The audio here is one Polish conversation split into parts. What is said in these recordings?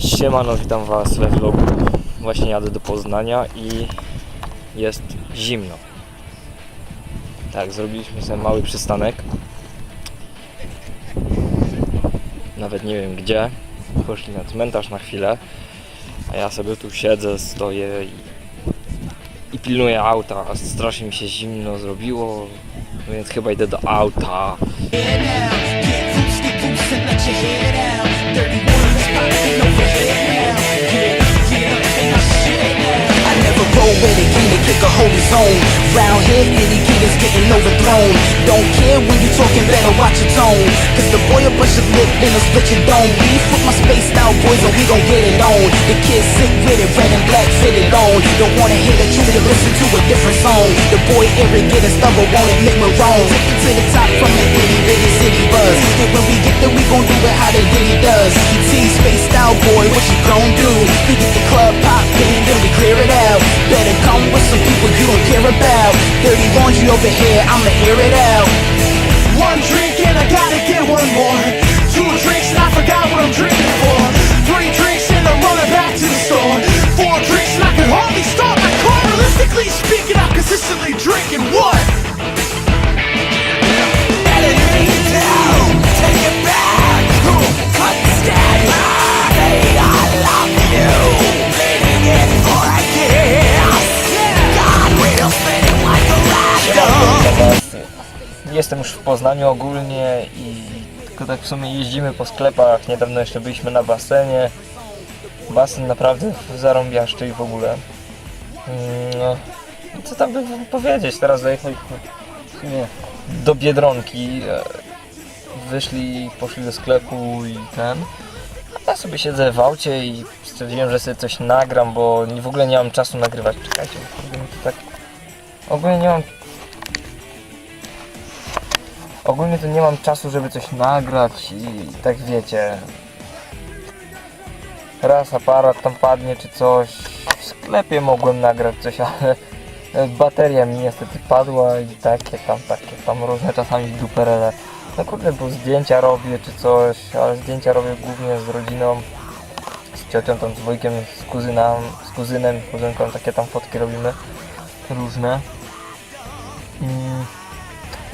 Siemano, witam Was we vlogu. Właśnie jadę do Poznania i jest zimno. Tak, zrobiliśmy sobie mały przystanek. Nawet nie wiem gdzie. Poszli na cmentarz na chwilę. A ja sobie tu siedzę, stoję i, i pilnuję auta. Strasznie mi się zimno zrobiło, więc chyba idę do auta. I never roll with a to kick a holy zone. Round here, any is getting overthrown. Don't care when you talking, better watch your tone. Cause the boy a bunch of lip, then a split your dome. Beef with my space out boys, and we gon' get it on. The kids sick with it, red and black fitted on. Don't wanna hear the truth, to listen to a different song. The boy arrogant and stubborn, won't admit we're wrong. Take it to the top from the itty bitty city buzz. And when we get there, we gon' do it how they really does. ET spaced out boy, what you gon' do? We get the club about. Dirty laundry over here, I'ma hear it out. One drink and I gotta get one more. Two drinks and I forgot what I'm drinking for. Three drinks and I'm running back to the store. Four drinks and I can hardly start my car. Realistically speaking, I'm consistently drinking Jestem już w Poznaniu ogólnie i tylko tak w sumie jeździmy po sklepach. Niedawno jeszcze byliśmy na basenie. Basen naprawdę zarąbiaszczy i w ogóle. Mm, No, co tam by powiedzieć? Teraz sumie do Biedronki. e, Wyszli, poszli do sklepu i ten. Ja sobie siedzę w aucie i stwierdziłem, że sobie coś nagram, bo w ogóle nie mam czasu nagrywać. Czekajcie, bo tak... Ogólnie nie mam Ogólnie to nie mam czasu, żeby coś nagrać i tak wiecie. Raz aparat tam padnie czy coś. W sklepie mogłem nagrać coś, ale bateria mi niestety padła i takie tam, takie tam różne czasami duperele. No kurde, bo zdjęcia robię czy coś, ale zdjęcia robię głównie z rodziną, z ciocią tam, z wujkiem, z kuzynem, z kuzynem, kuzynką, takie tam fotki robimy różne.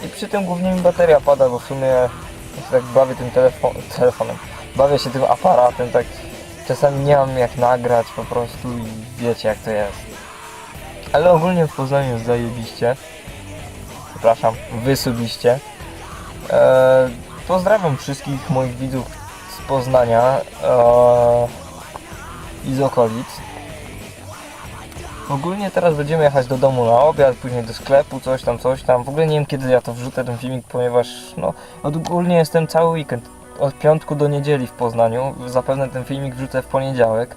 I przy tym głównie mi bateria pada, bo w sumie się tak bawię tym telefon telefonem, bawię się tym aparatem, tak czasami nie mam jak nagrać po prostu i wiecie jak to jest. Ale ogólnie w Poznaniu jest zajebiście. Przepraszam, wysubiście. Eee, pozdrawiam wszystkich moich widzów z Poznania eee, i z okolic. Ogólnie teraz będziemy jechać do domu na obiad, później do sklepu, coś tam, coś tam. W ogóle nie wiem kiedy ja to wrzucę ten filmik, ponieważ no ogólnie jestem cały weekend. Od piątku do niedzieli w Poznaniu. Zapewne ten filmik wrzucę w poniedziałek.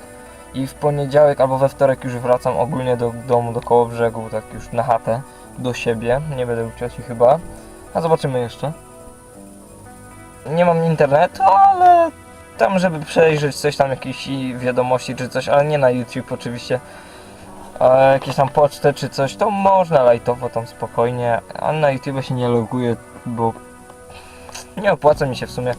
I w poniedziałek albo we wtorek już wracam ogólnie do domu, do koło brzegu, tak już na chatę, do siebie. Nie będę u cioci chyba. A zobaczymy jeszcze. Nie mam internetu, ale tam żeby przejrzeć coś tam, jakieś wiadomości czy coś, ale nie na YouTube oczywiście a jakieś tam pocztę czy coś, to można lajtowo tam spokojnie, a na YouTube się nie loguję, bo nie opłaca mi się w sumie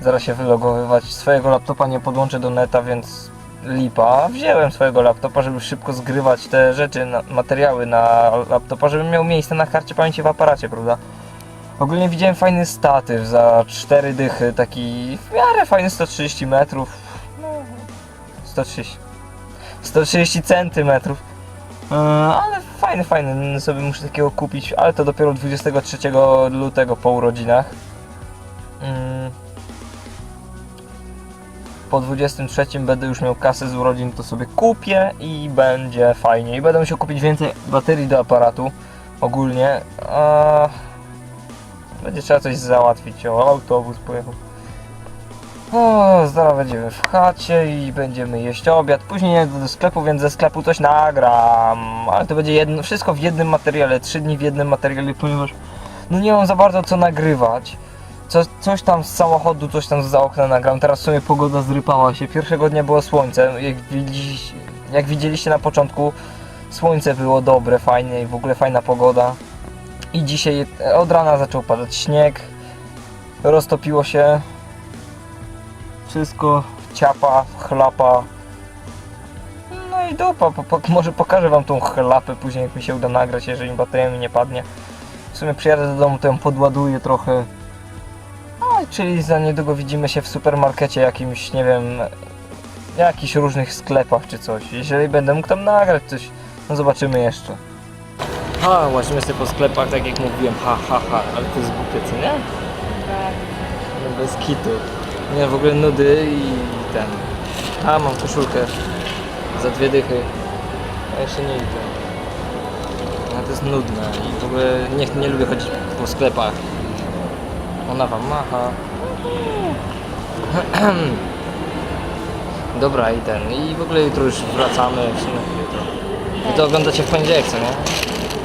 zaraz się wylogowywać. Swojego laptopa nie podłączę do neta, więc lipa. Wziąłem swojego laptopa, żeby szybko zgrywać te rzeczy, materiały na laptopa, żebym miał miejsce na karcie pamięci w aparacie, prawda? Ogólnie widziałem fajny statyw za 4 dychy, taki w miarę fajny 130 metrów. No, 130 130 centymetrów. Yy, ale fajny, fajny, sobie muszę takiego kupić, ale to dopiero 23 lutego po urodzinach. Yy. Po 23 będę już miał kasę z urodzin, to sobie kupię i będzie fajnie. I będę musiał kupić więcej baterii do aparatu ogólnie. A... Będzie trzeba coś załatwić. O, autobus pojechał. O, zaraz będziemy w chacie i będziemy jeść obiad. Później jedę do sklepu, więc ze sklepu coś nagram. Ale to będzie jedno, wszystko w jednym materiale, trzy dni w jednym materiale, ponieważ no nie mam za bardzo co nagrywać. Co, coś tam z samochodu, coś tam za okna nagram. Teraz w sumie pogoda zrypała się. Pierwszego dnia było słońce. Jak, widzieliście, jak widzieliście na początku, słońce było dobre, fajnie i w ogóle fajna pogoda. I dzisiaj od rana zaczął padać śnieg. Roztopiło się wszystko ciapa, chlapa. No i dupa, po, po, może pokażę wam tą chlapę później jak mi się uda nagrać, jeżeli bateria mi nie padnie. W sumie przyjadę do domu, to ją podładuję trochę. No, czyli za niedługo widzimy się w supermarkecie jakimś, nie wiem, jakichś różnych sklepach czy coś. Jeżeli będę mógł tam nagrać coś, no zobaczymy jeszcze. Ha, łazimy sobie po sklepach, tak jak mówiłem, ha, ha, ha, ale to jest głupie, co nie? Tak. No bez kitu. Nie, w ogóle nudy i ten. A, mam koszulkę za dwie dychy. A jeszcze nie idę. No to jest nudne i w ogóle nie, nie lubię chodzić po sklepach. Ona wam macha. Dobra i ten. I w ogóle jutro już wracamy. W sumie jutro. Wy to oglądacie w poniedziałek, co nie?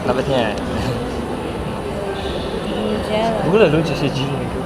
Nawet nie. W ogóle ludzie się dziwnie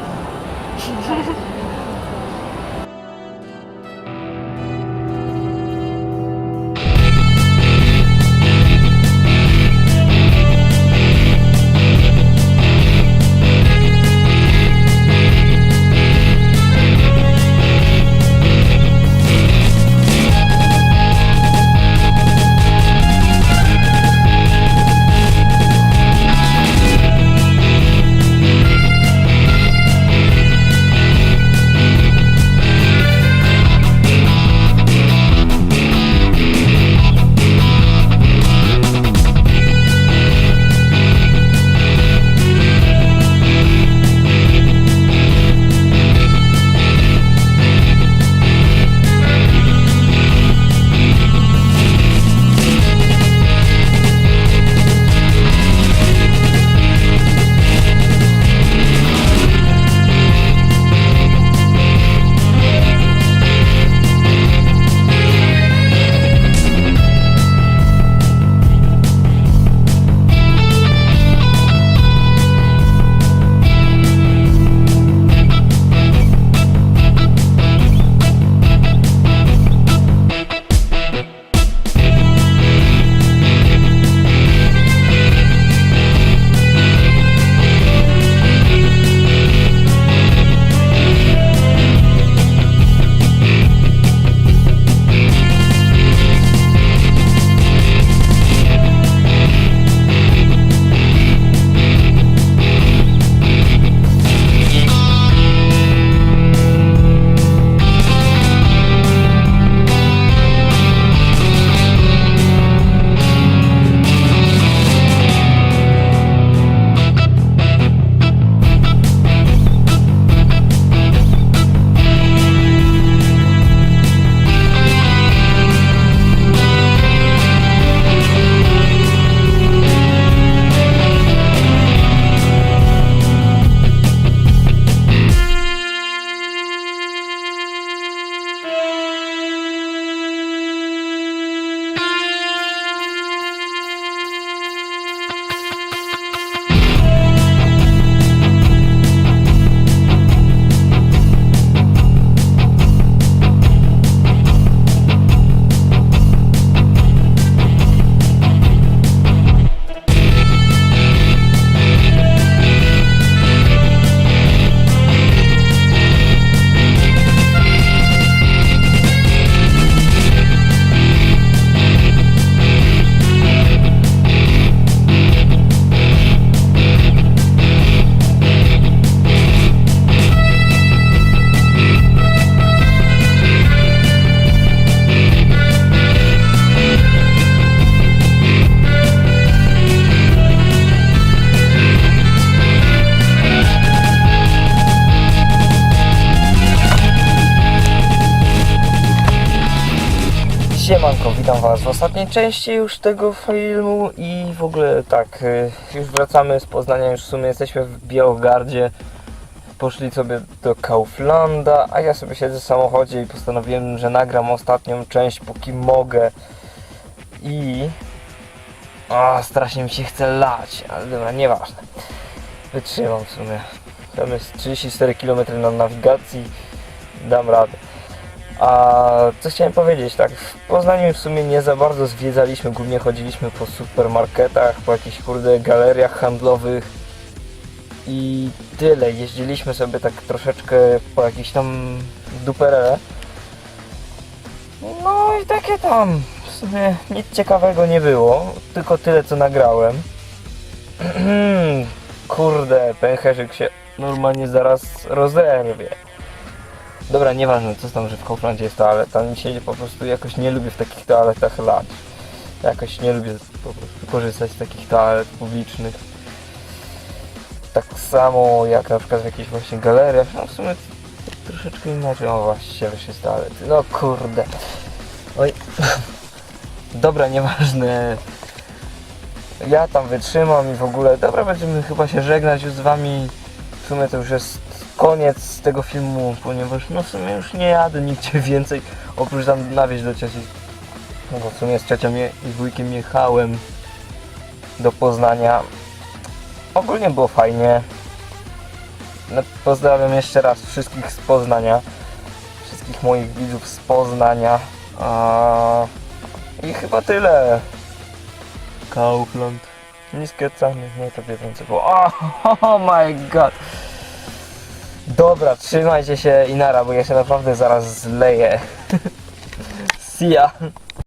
Siemanko, witam Was w ostatniej części już tego filmu i w ogóle tak, y, już wracamy z Poznania, już w sumie jesteśmy w Białogardzie. Poszli sobie do Kauflanda, a ja sobie siedzę w samochodzie i postanowiłem, że nagram ostatnią część póki mogę. I... O, strasznie mi się chce lać, ale dobra, nieważne. Wytrzymam w sumie. Tam jest 34 km na nawigacji, dam radę. A co chciałem powiedzieć, tak, w Poznaniu w sumie nie za bardzo zwiedzaliśmy, głównie chodziliśmy po supermarketach, po jakichś kurde galeriach handlowych i tyle. Jeździliśmy sobie tak troszeczkę po jakiś tam duperele. No i takie tam. W sumie nic ciekawego nie było, tylko tyle co nagrałem. Kurde, pęcherzyk się normalnie zaraz rozerwie. Dobra, nieważne co tam, że w Kauflandzie jest toaleta, mi się po prostu jakoś nie lubię w takich toaletach lać. Jakoś nie lubię po prostu korzystać z takich toalet publicznych. Tak samo jak na przykład w jakichś właśnie galeriach, no w sumie troszeczkę inaczej, o właśnie, z toalety, no kurde. Oj, dobra, nieważne. Ja tam wytrzymam i w ogóle, dobra, będziemy chyba się żegnać już z wami. W sumie to już jest koniec tego filmu, ponieważ no w sumie już nie jadę nigdzie więcej, oprócz tam na wieś do cioci. No bo w sumie z ciocią i wujkiem jechałem do Poznania. Ogólnie było fajnie. No, pozdrawiam jeszcze raz wszystkich z Poznania. Wszystkich moich widzów z Poznania. A... I chyba tyle. Kaufland. Niskie ceny, nie to bieżące było. Oh, oh my god. Dobra, trzymajcie się i nara, bo ja się naprawdę zaraz zleję. See ya.